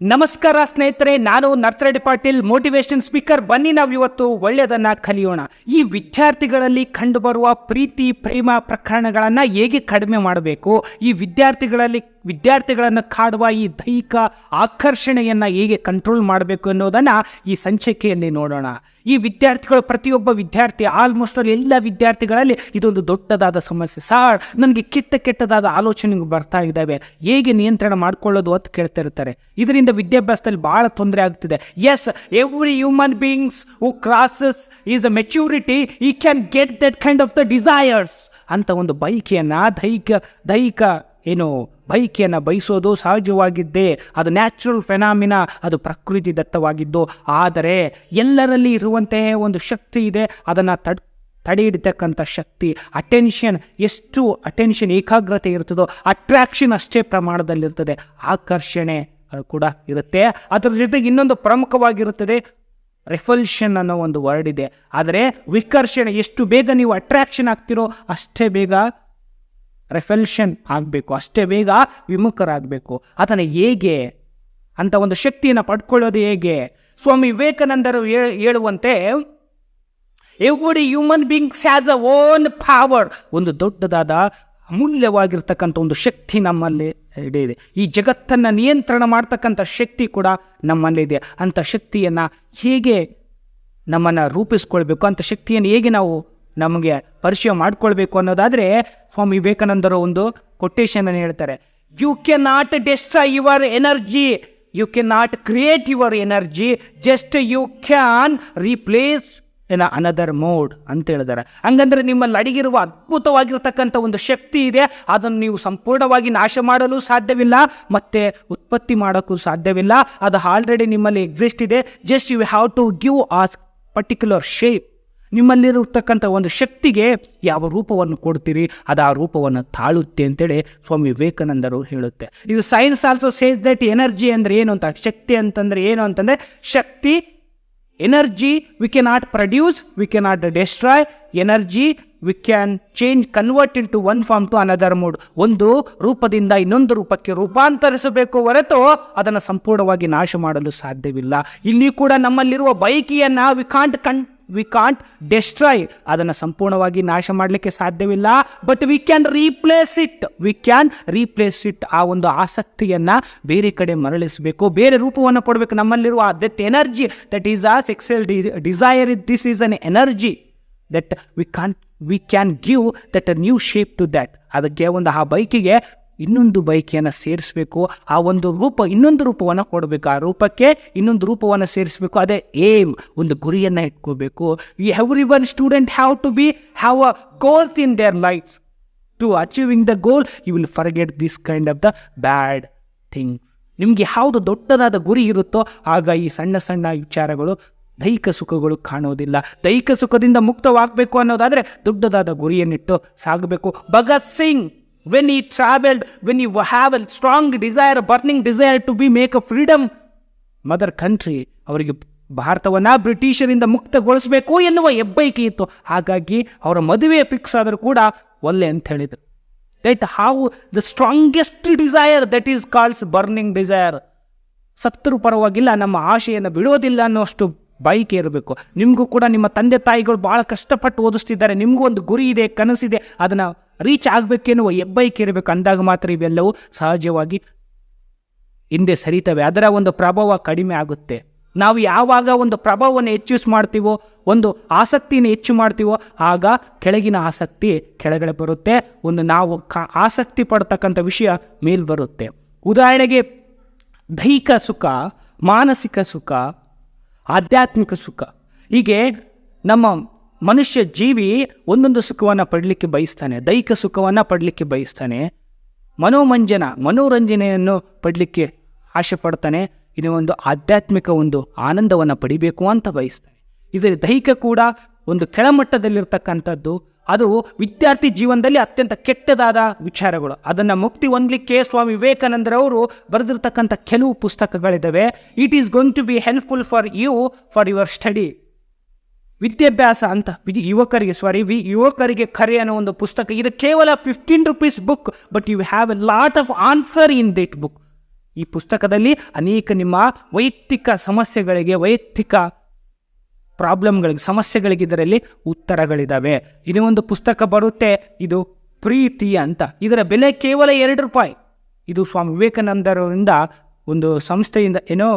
ನಮಸ್ಕಾರ ಸ್ನೇಹಿತರೆ, ನಾನು ನರ್ತರೆಡ್ಡಿ ಪಾಟೀಲ್ ಮೋಟಿವೇಶನ್ ಸ್ಪೀಕರ್ ಬನ್ನಿ ನಾವು ಇವತ್ತು ಒಳ್ಳೆಯದನ್ನ ಕಲಿಯೋಣ. ಈ ವಿದ್ಯಾರ್ಥಿಗಳಲ್ಲಿ ಕಂಡುಬರುವ ಪ್ರೀತಿ, ಪ್ರೇಮ ಪ್ರಕರಣಗಳನ್ನು ಹೇಗೆ ಕಡಿಮೆ ಮಾಡಬೇಕು? ಈ ವಿದ್ಯಾರ್ಥಿಗಳಲ್ಲಿ ವಿದ್ಯಾರ್ಥಿಗಳನ್ನು ಕಾಡುವ ಈ ದೈಹಿಕ ಆಕರ್ಷಣೆಯನ್ನು ಹೇಗೆ ಕಂಟ್ರೋಲ್ ಮಾಡಬೇಕು ಅನ್ನೋದನ್ನು ಈ ಸಂಚಿಕೆಯಲ್ಲಿ ನೋಡೋಣ. ಈ ವಿದ್ಯಾರ್ಥಿಗಳು, ಪ್ರತಿಯೊಬ್ಬ ವಿದ್ಯಾರ್ಥಿ ಆಲ್ಮೋಸ್ಟ್ ಆಲ್ ಎಲ್ಲ ವಿದ್ಯಾರ್ಥಿಗಳಲ್ಲಿ ಇದೊಂದು ದೊಡ್ಡದಾದ ಸಮಸ್ಯೆ. ಸಾರ್, ನನಗೆ ಕೆಟ್ಟ ಕೆಟ್ಟದಾದ ಆಲೋಚನೆಗಳು ಬರ್ತಾ ಇದ್ದಾವೆ. ಹೇಗೆ ನಿಯಂತ್ರಣ ಮಾಡ್ಕೊಳ್ಳೋದು ಅಂತ ಕೇಳ್ತಾ ಇರ್ತಾರೆ ಇದರಿಂದ ವಿದ್ಯಾಭ್ಯಾಸದಲ್ಲಿ ಭಾಳ ತೊಂದರೆ ಆಗ್ತಿದೆ. As every human beings who crosses is a maturity he can get that kind of the desires ಅಂತ ಒಂದು ಬೈಕೆಯನ್ನು ದೈಹಿಕ ದೈಹಿಕ ಏನು ಬೈಕಿಯನ್ನು ಬಯಸೋದು ಸಹಜವಾಗಿದ್ದೇ, ಅದು ನ್ಯಾಚುರಲ್ ಫೆನಾಮಿನ ಅದು ಪ್ರಕೃತಿ ದತ್ತವಾಗಿದ್ದು. ಆದರೆ ಎಲ್ಲರಲ್ಲಿ ಇರುವಂತಹ ಒಂದು ಶಕ್ತಿ ಇದೆ, ಅದನ್ನು ತಡ್ ತಡೆ ಹಿಡಿತಕ್ಕಂಥ ಶಕ್ತಿ. ಅಟೆನ್ಷನ್ ಎಷ್ಟು ಅಟೆನ್ಷನ್ ಏಕಾಗ್ರತೆ ಇರ್ತದೋ ಅಟ್ರಾಕ್ಷನ್ ಅಷ್ಟೇ ಪ್ರಮಾಣದಲ್ಲಿರ್ತದೆ. ಆಕರ್ಷಣೆ ಕೂಡ ಇರುತ್ತೆ. ಅದರ ಜೊತೆಗೆ ಇನ್ನೊಂದು ಪ್ರಮುಖವಾಗಿರುತ್ತದೆ ರೆಫಲ್ಷನ್ ಅನ್ನೋ ಒಂದು ವರ್ಡ್ ಇದೆ. ಆದರೆ ವಿಕರ್ಷಣೆ, ಎಷ್ಟು ಬೇಗ ನೀವು ಅಟ್ರಾಕ್ಷನ್ ಆಗ್ತಿರೋ, ಅಷ್ಟೇ ಬೇಗ ರೆಫಲ್ಷನ್ ಆಗಬೇಕು, ಅಷ್ಟೇ ಬೇಗ ವಿಮುಖರಾಗಬೇಕು. ಅದನ್ನು ಹೇಗೆ ಅಂತ ಒಂದು ಶಕ್ತಿಯನ್ನು ಪಡ್ಕೊಳ್ಳೋದು ಹೇಗೆ? ಸ್ವಾಮಿ ವಿವೇಕಾನಂದರು ಹೇಳ್- ಹೇಳುವಂತೆ every human beings has a own power ಒಂದು ದೊಡ್ಡದಾದ, ಅಮೂಲ್ಯವಾಗಿರ್ತಕ್ಕಂಥ ಒಂದು ಶಕ್ತಿ ನಮ್ಮಲ್ಲಿ ಇದೆ. ಈ ಜಗತ್ತನ್ನು ನಿಯಂತ್ರಣ ಮಾಡ್ತಕ್ಕಂಥ ಶಕ್ತಿ ಕೂಡ ನಮ್ಮಲ್ಲಿದೆ ಅಂಥ ಶಕ್ತಿಯನ್ನು ಹೇಗೆ ನಮ್ಮನ್ನು ರೂಪಿಸ್ಕೊಳ್ಬೇಕು? ಅಂಥ ಶಕ್ತಿಯನ್ನು ಹೇಗೆ ನಾವು ನಮಗೆ ಪರಿಚಯ ಮಾಡಿಕೊಳ್ಬೇಕು ಅನ್ನೋದಾದರೆ ಸ್ವಾಮಿ ವಿವೇಕಾನಂದರು ಒಂದು ಕೊಟೇಶನ್ ಹೇಳ್ತಾರೆ. You can not destroy your energy you can not create your energy just you can replace in another mode ಅಂತ ಹೇಳಿದ್ದಾರೆ ಹಂಗಂದ್ರೆ ನಿಮ್ಮಲ್ಲಿ ಅಡಗಿರುವ ಅದ್ಭುತವಾಗಿರ್ತಕ್ಕಂಥ ಒಂದು ಶಕ್ತಿ ಇದೆ. ಅದನ್ನು ನೀವು ಸಂಪೂರ್ಣವಾಗಿ ನಾಶ ಮಾಡಲು ಸಾಧ್ಯವಿಲ್ಲ. ಮತ್ತು ಉತ್ಪತ್ತಿ ಮಾಡೋಕ್ಕೂ ಸಾಧ್ಯವಿಲ್ಲ. ಅದು ಆಲ್ರೆಡಿ ನಿಮ್ಮಲ್ಲಿ ಎಕ್ಸಿಸ್ಟ್ ಇದೆ. Just you have to give a particular shape ನಿಮ್ಮಲ್ಲಿರತಕ್ಕಂಥ ಒಂದು ಶಕ್ತಿಗೆ ಯಾವ ರೂಪವನ್ನು ಕೊಡ್ತೀರಿ? ಅದು ಆ ರೂಪವನ್ನು ತಾಳುತ್ತೆ ಅಂತೇಳಿ ಸ್ವಾಮಿ ವಿವೇಕಾನಂದರು ಹೇಳುತ್ತೆ. ಇದು science also says that energy ಅಂದರೆ ಏನು ಅಂತ? ಶಕ್ತಿ ಅಂತಂದರೆ ಏನು ಅಂತಂದರೆ ಶಕ್ತಿ energy we can not produce we can not destroy energy we can change convert into one form to another mode ಒಂದು ರೂಪದಿಂದ ಇನ್ನೊಂದು ರೂಪಕ್ಕೆ ರೂಪಾಂತರಿಸಬೇಕು ಹೊರತು ಅದನ್ನು ಸಂಪೂರ್ಣವಾಗಿ ನಾಶ ಮಾಡಲು ಸಾಧ್ಯವಿಲ್ಲ. ಇಲ್ಲಿ ಕೂಡ ನಮ್ಮಲ್ಲಿರುವ ಬೈಕಿಯನ್ನು we can't can we can't destroy ಅದನ್ನು ಸಂಪೂರ್ಣವಾಗಿ ನಾಶ ಮಾಡಲಿಕ್ಕೆ ಸಾಧ್ಯವಿಲ್ಲ. But we can replace it we can replace it ಆ ಒಂದು ಆಸಕ್ತಿಯನ್ನು ಬೇರೆ ಕಡೆ ಮರಳಿಸಬೇಕು. ಬೇರೆ ರೂಪವನ್ನು ಕೊಡಬೇಕು. ನಮ್ಮಲ್ಲಿರುವ that energy that is a sexual desire is this is an energy that we can't we can give that a new shape to that ಅದಕ್ಕೆ ಒಂದು ಆ ಬೈಕಿಗೆ ಇನ್ನೊಂದು ಬೈಕಿಯನ್ನು ಸೇರಿಸಬೇಕು. ಆ ಒಂದು ರೂಪ, ಇನ್ನೊಂದು ರೂಪವನ್ನು ಕೊಡಬೇಕು. ಆ ರೂಪಕ್ಕೆ ಇನ್ನೊಂದು ರೂಪವನ್ನು ಸೇರಿಸಬೇಕು. ಅದೇ ಏಮ್ ಒಂದು ಗುರಿಯನ್ನು ಇಟ್ಕೋಬೇಕು. Every one student have to be have a goals in their lifes to achieving the goal you will forget this kind of the bad thing ನಿಮಗೆ ಯಾವುದು ದೊಡ್ಡದಾದ ಗುರಿ ಇರುತ್ತೋ, ಆಗ ಈ ಸಣ್ಣ ಸಣ್ಣ ವಿಚಾರಗಳು ದೈಹಿಕ ಸುಖಗಳು ಕಾಣೋದಿಲ್ಲ. ದೈಹಿಕ ಸುಖದಿಂದ ಮುಕ್ತವಾಗಬೇಕು ಅನ್ನೋದಾದರೆ ದೊಡ್ಡದಾದ ಗುರಿಯನ್ನಿಟ್ಟು ಸಾಗಬೇಕು. Bhagat Singh when he travelled when you have a strong desire burning desire to be make a freedom mother country ಅವರಿಗೆ ಭಾರತವನ್ನು ಬ್ರಿಟಿಷರಿಂದ ಮುಕ್ತಗೊಳಿಸಬೇಕು ಎನ್ನುವ ಹೆಬ್ಬೈಕೆ ಇತ್ತು. ಹಾಗಾಗಿ ಅವರ ಮದುವೆ ಫಿಕ್ಸ್ ಆದರೂ ಕೂಡ ಒಲ್ಲೆ ಅಂತ ಹೇಳಿದರು. That have the strongest desire that is calls burning desire ಸತ್ರು ಪರವಾಗಿಲ್ಲ, ನಮ್ಮ ಆಶೆಯನ್ನು ಬಿಡೋದಿಲ್ಲ ಅನ್ನೋಷ್ಟು ಬೈಕೆ ಇರಬೇಕು. ನಿಮಗೂ ಕೂಡ ನಿಮ್ಮ ತಂದೆ ತಾಯಿಗಳು ಭಾಳ ಕಷ್ಟಪಟ್ಟು ಓದಿಸ್ತಿದ್ದಾರೆ, ನಿಮಗೂ ಒಂದು ಗುರಿ ಇದೆ, ಕನಸಿದೆ, ಅದನ್ನು ರೀಚ್ ಆಗಬೇಕೆನ್ನುವ ಹೆಬ್ಬೈಕೆ ಇರಬೇಕು. ಅಂದಾಗ ಮಾತ್ರ ಇವೆಲ್ಲವೂ ಸಹಜವಾಗಿ ಹಿಂದೆ ಸರಿತವೆ. ಅದರ ಒಂದು ಪ್ರಭಾವ ಕಡಿಮೆ ಆಗುತ್ತೆ. ನಾವು ಯಾವಾಗ ಒಂದು ಪ್ರಭಾವವನ್ನು ಹೆಚ್ಚು ಮಾಡ್ತೀವೋ, ಒಂದು ಆಸಕ್ತಿಯನ್ನು ಹೆಚ್ಚು ಮಾಡ್ತೀವೋ, ಆಗ ಕೆಳಗಿನ ಆಸಕ್ತಿ ಕೆಳಗಡೆ ಬರುತ್ತೆ. ಒಂದು ನಾವು ಕ ಆಸಕ್ತಿ ಪಡ್ತಕ್ಕಂಥ ವಿಷಯ ಮೇಲ್ ಬರುತ್ತೆ. ಉದಾಹರಣೆಗೆ ದೈಹಿಕ ಸುಖ, ಮಾನಸಿಕ ಸುಖ, ಆಧ್ಯಾತ್ಮಿಕ ಸುಖ. ಹೀಗೆ ನಮ್ಮ ಮನುಷ್ಯ ಜೀವಿ ಒಂದೊಂದು ಸುಖವನ್ನು ಪಡಲಿಕ್ಕೆ ಬಯಸ್ತಾನೆ, ದೈಹಿಕ ಸುಖವನ್ನು ಪಡಲಿಕ್ಕೆ ಬಯಸ್ತಾನೆ, ಮನೋಮಂಜನ, ಮನೋರಂಜನೆಯನ್ನು ಪಡಲಿಕ್ಕೆ ಆಸೆ ಪಡ್ತಾನೆ ಇನ್ನು ಒಂದು ಆಧ್ಯಾತ್ಮಿಕ ಒಂದು ಆನಂದವನ್ನು ಪಡಿಬೇಕು ಅಂತ ಬಯಸ್ತಾನೆ. ಇದರ ದೈಹಿಕ ಕೂಡ ಒಂದು ಕೆಳಮಟ್ಟದಲ್ಲಿರ್ತಕ್ಕಂಥದ್ದು, ಅದು ವಿದ್ಯಾರ್ಥಿ ಜೀವನದಲ್ಲಿ ಅತ್ಯಂತ ಕೆಟ್ಟದಾದ ವಿಚಾರಗಳು. ಅದನ್ನು ಮುಕ್ತಿ ಹೊಂದಲಿಕ್ಕೆ ಸ್ವಾಮಿ ವಿವೇಕಾನಂದರವರು ಬರೆದಿರ್ತಕ್ಕಂಥ ಕೆಲವು ಪುಸ್ತಕಗಳಿದ್ದಾವೆ it is going to be helpful for you for your study ವಿದ್ಯಾಭ್ಯಾಸ ಅಂತ ವಿದ್ ಯುವಕರಿಗೆ ಸಾರಿ ವಿ ಯುವಕರಿಗೆ ಕರೆ ಅನ್ನೋ ಒಂದು ಪುಸ್ತಕ. ಇದು ಕೇವಲ fifteen rupees book but you have a lot of answer in this book ಈ ಪುಸ್ತಕದಲ್ಲಿ ಅನೇಕ ನಿಮ್ಮ ವೈಯಕ್ತಿಕ ಸಮಸ್ಯೆಗಳಿಗೆ, ವೈಯಕ್ತಿಕ ಪ್ರಾಬ್ಲಮ್ಗಳಿಗೆ ಸಮಸ್ಯೆಗಳಿಗೆ ಇದರಲ್ಲಿ ಉತ್ತರಗಳಿದ್ದಾವೆ ಇದು ಒಂದು ಪುಸ್ತಕ ಬರುತ್ತೆ, ಇದು ಪ್ರೀತಿ ಅಂತ. ಇದರ ಬೆಲೆ ಕೇವಲ ಎರಡು ರೂಪಾಯಿ. ಇದು ಸ್ವಾಮಿ ವಿವೇಕಾನಂದರಿಂದ ಒಂದು ಸಂಸ್ಥೆಯಿಂದ ಏನೋ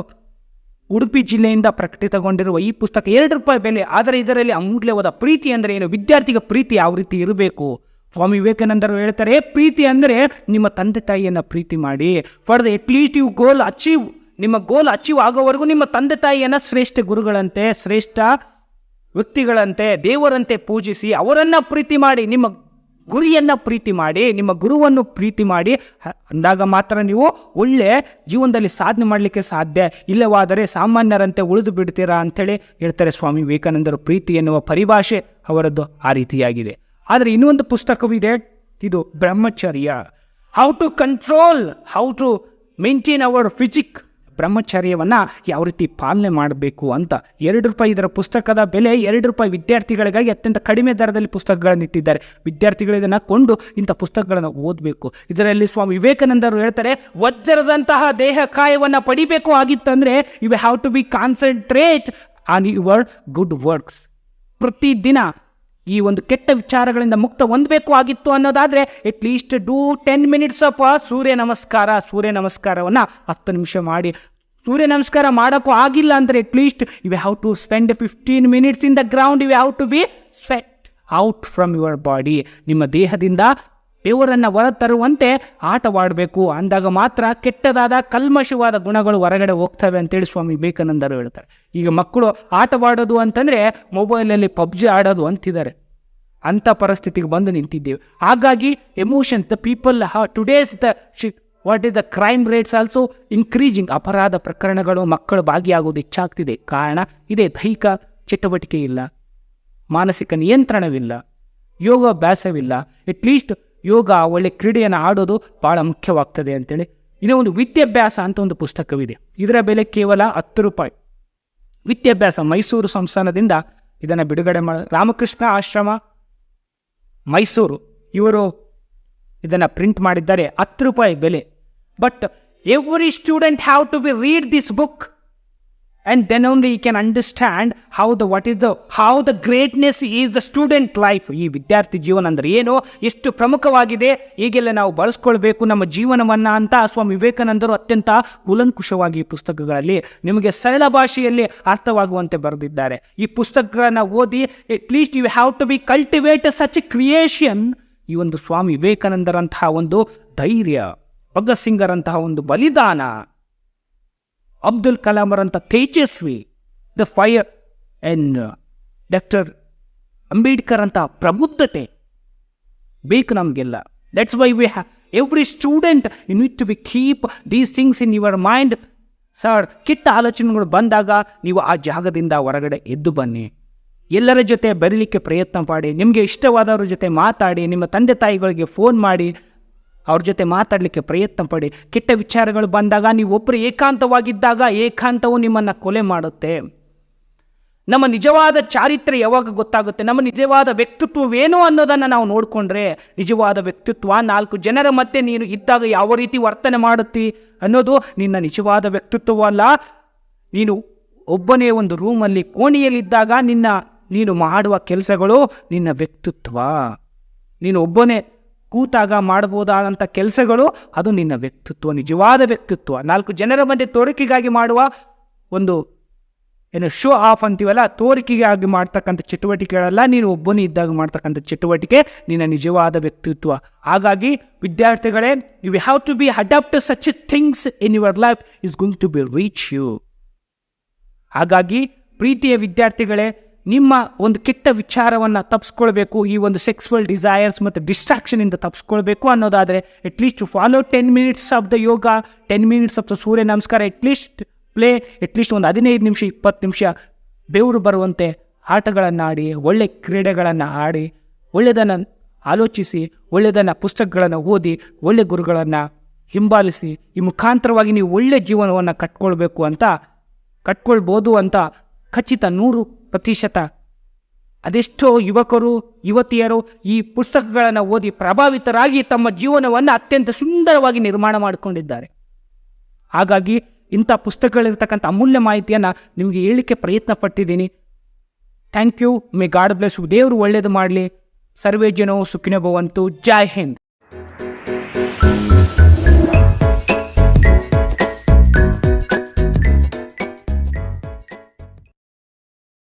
ಉಡುಪಿ ಜಿಲ್ಲೆಯಿಂದ ಪ್ರಕಟಿತಗೊಂಡಿರುವ ಈ ಪುಸ್ತಕ ಎರಡು ರೂಪಾಯಿ ಬೆಲೆ, ಆದರೆ ಇದರಲ್ಲಿ ಅಮೂಲ್ಯವಾದ ಪ್ರೀತಿ ಅಂದರೆ ಏನು? ವಿದ್ಯಾರ್ಥಿಗೆ ಪ್ರೀತಿ ಯಾವ ರೀತಿ ಇರಬೇಕು? ಸ್ವಾಮಿ ವಿವೇಕಾನಂದರು ಹೇಳ್ತಾರೆ, ಪ್ರೀತಿ ಅಂದರೆ ನಿಮ್ಮ ತಂದೆ ತಾಯಿಯನ್ನು ಪ್ರೀತಿ ಮಾಡಿ. For the at least you goal achieve ನಿಮ್ಮ ಗೋಲ್ ಅಚೀವ್ ಆಗೋವರೆಗೂ ನಿಮ್ಮ ತಂದೆ ತಾಯಿಯನ್ನು ಶ್ರೇಷ್ಠ ಗುರುಗಳಂತೆ, ಶ್ರೇಷ್ಠ ವ್ಯಕ್ತಿಗಳಂತೆ, ದೇವರಂತೆ ಪೂಜಿಸಿ ಅವರನ್ನು ಪ್ರೀತಿ ಮಾಡಿ, ನಿಮ್ಮ ಗುರಿಯನ್ನು ಪ್ರೀತಿ ಮಾಡಿ, ನಿಮ್ಮ ಗುರುವನ್ನು ಪ್ರೀತಿ ಮಾಡಿ ಅಂದಾಗ ಮಾತ್ರ ನೀವು ಒಳ್ಳೆ ಜೀವನದಲ್ಲಿ ಸಾಧನೆ ಮಾಡಲಿಕ್ಕೆ ಸಾಧ್ಯ. ಇಲ್ಲವಾದರೆ ಸಾಮಾನ್ಯರಂತೆ ಉಳಿದು ಬಿಡ್ತೀರಾ ಅಂಥೇಳಿ ಹೇಳ್ತಾರೆ ಸ್ವಾಮಿ ವಿವೇಕಾನಂದರು. ಪ್ರೀತಿ ಎನ್ನುವ ಪರಿಭಾಷೆ ಅವರದ್ದು ಆ ರೀತಿಯಾಗಿದೆ. ಆದರೆ ಇನ್ನೊಂದು ಪುಸ್ತಕವಿದೆ, ಇದು ಬ್ರಹ್ಮಚರ್ಯ. How to control how to maintain our physique ಬ್ರಹ್ಮಚರ್ಯವನ್ನು ಯಾವ ರೀತಿ ಪಾಲನೆ ಮಾಡಬೇಕು ಅಂತ. ಎರಡು ರೂಪಾಯಿ ಇದರ ಪುಸ್ತಕದ ಬೆಲೆ, ಎರಡು ರೂಪಾಯಿ ವಿದ್ಯಾರ್ಥಿಗಳಿಗಾಗಿ ಅತ್ಯಂತ ಕಡಿಮೆ ದರದಲ್ಲಿ ಪುಸ್ತಕಗಳನ್ನು ಇಟ್ಟಿದ್ದಾರೆ. ವಿದ್ಯಾರ್ಥಿಗಳು ಇದನ್ನು ಕೊಂಡು ಇಂಥ ಪುಸ್ತಕಗಳನ್ನು ಓದಬೇಕು. ಇದರಲ್ಲಿ ಸ್ವಾಮಿ ವಿವೇಕಾನಂದರು ಹೇಳ್ತಾರೆ, ವಜ್ರದಂತಹ ದೇಹ ಕಾಯವನ್ನು ಪಡಿಬೇಕು ಆಗಿತ್ತಂದರೆ you have to be concentrate on your good works ಪ್ರತಿದಿನ ಈ ಒಂದು ಕೆಟ್ಟ ವಿಚಾರಗಳಿಂದ ಮುಕ್ತ ಹೊಂದಬೇಕು ಆಗಿತ್ತು ಅನ್ನೋದಾದರೆ at least do ten minutes of surya namaskar, surya ನಮಸ್ಕಾರವನ್ನು ಹತ್ತು ನಿಮಿಷ ಮಾಡಿ. ಸೂರ್ಯ ನಮಸ್ಕಾರ ಮಾಡೋಕ್ಕೂ ಆಗಿಲ್ಲ ಅಂದರೆ at least you have to spend fifteen minutes in the ground you have to be sweat out from your body ನಿಮ್ಮ ದೇಹದಿಂದ ಬೆವರನ್ನು ಹೊರತರುವಂತೆ ಆಟವಾಡಬೇಕು. ಅಂದಾಗ ಮಾತ್ರ ಕೆಟ್ಟದಾದ ಕಲ್ಮಶವಾದ ಗುಣಗಳು ಹೊರಗಡೆ ಹೋಗ್ತವೆ ಅಂತೇಳಿ ಸ್ವಾಮಿ ವಿವೇಕಾನಂದರು ಹೇಳ್ತಾರೆ. ಈಗ ಮಕ್ಕಳು ಆಟವಾಡೋದು ಅಂತಂದರೆ ಮೊಬೈಲಲ್ಲಿ ಪಬ್ಜಿ ಆಡೋದು ಅಂತಿದ್ದಾರೆ. ಅಂಥ ಪರಿಸ್ಥಿತಿಗೆ ಬಂದು ನಿಂತಿದ್ದೇವೆ. ಹಾಗಾಗಿ emotion the people today's the she what is the crime rates also increasing ಅಪರಾಧ ಪ್ರಕರಣಗಳು ಮಕ್ಕಳು ಭಾಗಿಯಾಗೋದು ಹೆಚ್ಚಾಗ್ತಿದೆ. ಕಾರಣ ಇದೇ ದೈಹಿಕ ಚಟುವಟಿಕೆ ಇಲ್ಲ. ಮಾನಸಿಕ ನಿಯಂತ್ರಣವಿಲ್ಲ. ಯೋಗಾಭ್ಯಾಸವಿಲ್ಲ ಅಟ್ಲೀಸ್ಟ್ ಯೋಗ ಒಳ್ಳೆ ಕ್ರೀಡೆಯನ್ನು ಆಡೋದು ಭಾಳ ಮುಖ್ಯವಾಗ್ತದೆ ಅಂತೇಳಿ. ಇನ್ನೂ ಒಂದು ವಿದ್ಯಾಭ್ಯಾಸ ಅಂತ ಒಂದು ಪುಸ್ತಕವಿದೆ. ಇದರ ಬೆಲೆ ಕೇವಲ ಹತ್ತು ರೂಪಾಯಿ. ವಿದ್ಯಾಭ್ಯಾಸ ಮೈಸೂರು ಸಂಸ್ಥಾನದಿಂದ ಇದನ್ನು ಬಿಡುಗಡೆ ಮಾಡ, ರಾಮಕೃಷ್ಣ ಆಶ್ರಮ, ಮೈಸೂರು. ಇವರು ಇದನ್ನು ಪ್ರಿಂಟ್ ಮಾಡಿದ್ದಾರೆ, ಹತ್ತು ರೂಪಾಯಿ ಬೆಲೆ. But every student have to be read this book and then only you can understand how the what is the how the greatness is the student life ಈ ವಿದ್ಯಾರ್ಥಿ ಜೀವನ ಅಂದರೆ ಏನು? ಎಷ್ಟು ಪ್ರಮುಖವಾಗಿದೆ? ಹೀಗೆಲ್ಲ ನಾವು ಬಳಸ್ಕೊಳ್ಬೇಕು ನಮ್ಮ ಜೀವನವನ್ನು ಅಂತ ಸ್ವಾಮಿ ವಿವೇಕಾನಂದರು ಅತ್ಯಂತ ಕೂಲಂಕುಷವಾಗಿ ಈ ಪುಸ್ತಕಗಳಲ್ಲಿ ನಿಮಗೆ ಸರಳ ಭಾಷೆಯಲ್ಲಿ ಅರ್ಥವಾಗುವಂತೆ ಬರೆದಿದ್ದಾರೆ. ಈ ಪುಸ್ತಕಗಳನ್ನು ಓದಿ please you have to be cultivate such creation ಈ ಒಂದು ಸ್ವಾಮಿ ವಿವೇಕಾನಂದರಂತಹ ಒಂದು ಧೈರ್ಯ, ಭಗತ್ ಸಿಂಗರಂತಹ ಒಂದು ಬಲಿದಾನ. ಅಬ್ದುಲ್ ಕಲಾಮರಂಥ Tejasvi the fire and doctor Ambedkar ಅಂತ ಪ್ರಬುದ್ಧತೆ ಬೇಕು ನಮಗೆಲ್ಲ. That's why we have every student you need to be keep these things in your mind sir ಕೆಟ್ಟ ಆಲೋಚನೆಗಳು ಬಂದಾಗ ನೀವು ಆ ಜಾಗದಿಂದ ಹೊರಗಡೆ ಎದ್ದು ಬನ್ನಿ. ಎಲ್ಲರ ಜೊತೆ ಬರೀಲಿಕ್ಕೆ ಪ್ರಯತ್ನ ಮಾಡಿ, ನಿಮಗೆ ಇಷ್ಟವಾದವ್ರ ಜೊತೆ ಮಾತಾಡಿ, ನಿಮ್ಮ ತಂದೆ ತಾಯಿಗಳಿಗೆ ಫೋನ್ ಮಾಡಿ ಅವ್ರ ಜೊತೆ ಮಾತಾಡಲಿಕ್ಕೆ ಪ್ರಯತ್ನ ಪಡಿ. ಕೆಟ್ಟ ವಿಚಾರಗಳು ಬಂದಾಗ ನೀವು ಒಬ್ಬರು ಏಕಾಂತವಾಗಿದ್ದಾಗ ಏಕಾಂತವು ನಿಮ್ಮನ್ನು ಕೊಲೆ ಮಾಡುತ್ತೆ. ನಮ್ಮ ನಿಜವಾದ ಚಾರಿತ್ರ್ಯ ಯಾವಾಗ ಗೊತ್ತಾಗುತ್ತೆ? ನಮ್ಮ ನಿಜವಾದ ವ್ಯಕ್ತಿತ್ವವೇನು ಅನ್ನೋದನ್ನು ನಾವು ನೋಡಿಕೊಂಡ್ರೆ ನಿಜವಾದ ವ್ಯಕ್ತಿತ್ವ, ನಾಲ್ಕು ಜನರ ಮತ್ತೆ ನೀನು ಇದ್ದಾಗ ಯಾವ ರೀತಿ ವರ್ತನೆ ಮಾಡುತ್ತಿ ಅನ್ನೋದು ನಿನ್ನ ನಿಜವಾದ ವ್ಯಕ್ತಿತ್ವವಲ್ಲ ನೀನು ಒಬ್ಬನೇ ಒಂದು ರೂಮಲ್ಲಿ ಕೋಣೆಯಲ್ಲಿದ್ದಾಗ ನಿನ್ನ ನೀನು ಮಾಡುವ ಕೆಲಸಗಳು ನಿನ್ನ ವ್ಯಕ್ತಿತ್ವ. ನೀನು ಒಬ್ಬನೇ ಕೂತಾಗ ಮಾಡಬಹುದಾದಂಥ ಕೆಲಸಗಳು, ಅದು ನಿನ್ನ ವ್ಯಕ್ತಿತ್ವ, ನಿಜವಾದ ವ್ಯಕ್ತಿತ್ವ. ನಾಲ್ಕು ಜನರ ಮಧ್ಯೆ ತೋರಿಕೆಗಾಗಿ ಮಾಡುವ ಒಂದು, ಏನು ಶೋ ಆಫ್ ಅಂತೀವಲ್ಲ, ತೋರಿಕೆಗಾಗಿ ಮಾಡ್ತಕ್ಕಂಥ ಚಟುವಟಿಕೆಗಳೆಲ್ಲ, ನೀನು ಒಬ್ಬನೇ ಇದ್ದಾಗ ಮಾಡ್ತಕ್ಕಂಥ ಚಟುವಟಿಕೆ, ನಿನ್ನ ನಿಜವಾದ ವ್ಯಕ್ತಿತ್ವ. ಹಾಗಾಗಿ, ವಿದ್ಯಾರ್ಥಿಗಳೇ you have to be adapt such things in your life is going to be reach you ಹಾಗಾಗಿ, ಪ್ರೀತಿಯ ವಿದ್ಯಾರ್ಥಿಗಳೇ ನಿಮ್ಮ ಒಂದು ಕೆಟ್ಟ ವಿಚಾರವನ್ನು ತಪ್ಪಿಸ್ಕೊಳ್ಬೇಕು ಈ ಒಂದು ಸೆಕ್ಸುವಲ್ ಡಿಸೈರ್ಸ್ ಮತ್ತು ಡಿಸ್ಟ್ರಾಕ್ಷನಿಂದ ತಪ್ಪಿಸ್ಕೊಳ್ಬೇಕು ಅನ್ನೋದಾದರೆ at least follow ten minutes of the yoga ten minutes of the surya namaskar at least play at least ಒಂದು ಹದಿನೈದು ನಿಮಿಷ, ಇಪ್ಪತ್ತು ನಿಮಿಷ ಬೆವರು ಬರುವಂತೆ ಆಟಗಳನ್ನು ಆಡಿ, ಒಳ್ಳೆ ಕ್ರೀಡೆಗಳನ್ನು ಆಡಿ ಒಳ್ಳೆಯದನ್ನು ಆಲೋಚಿಸಿ ಒಳ್ಳೆಯದನ್ನು ಪುಸ್ತಕಗಳನ್ನು ಓದಿ, ಒಳ್ಳೆ ಗುರುಗಳನ್ನು ಹಿಂಬಾಲಿಸಿ, ಈ ಮುಖಾಂತರವಾಗಿ ನೀವು ಒಳ್ಳೆ ಜೀವನವನ್ನು ಕಟ್ಕೊಳ್ಬೇಕು ಅಂತ, ಕಟ್ಕೊಳ್ಬೋದು ಅಂತ ಖಚಿತ ನೂರು ಪ್ರತಿಶತ. ಅದೆಷ್ಟೋ ಯುವಕರು, ಯುವತಿಯರು ಈ ಪುಸ್ತಕಗಳನ್ನು ಓದಿ ಪ್ರಭಾವಿತರಾಗಿ ತಮ್ಮ ಜೀವನವನ್ನು ಅತ್ಯಂತ ಸುಂದರವಾಗಿ ನಿರ್ಮಾಣ ಮಾಡಿಕೊಂಡಿದ್ದಾರೆ. ಹಾಗಾಗಿ ಇಂಥ ಪುಸ್ತಕಗಳಿರ್ತಕ್ಕಂಥ ಅಮೂಲ್ಯ ಮಾಹಿತಿಯನ್ನು ನಿಮಗೆ ಹೇಳಲಿಕ್ಕೆ ಪ್ರಯತ್ನ ಪಟ್ಟಿದ್ದೀನಿ. Thank you. May God bless ದೇವರು ಒಳ್ಳೆಯದು ಮಾಡಲಿ. ಸರ್ವೇ ಜನೋ ಸುಖಿನ ಭವಂತು. ಜೈ ಹಿಂದ್.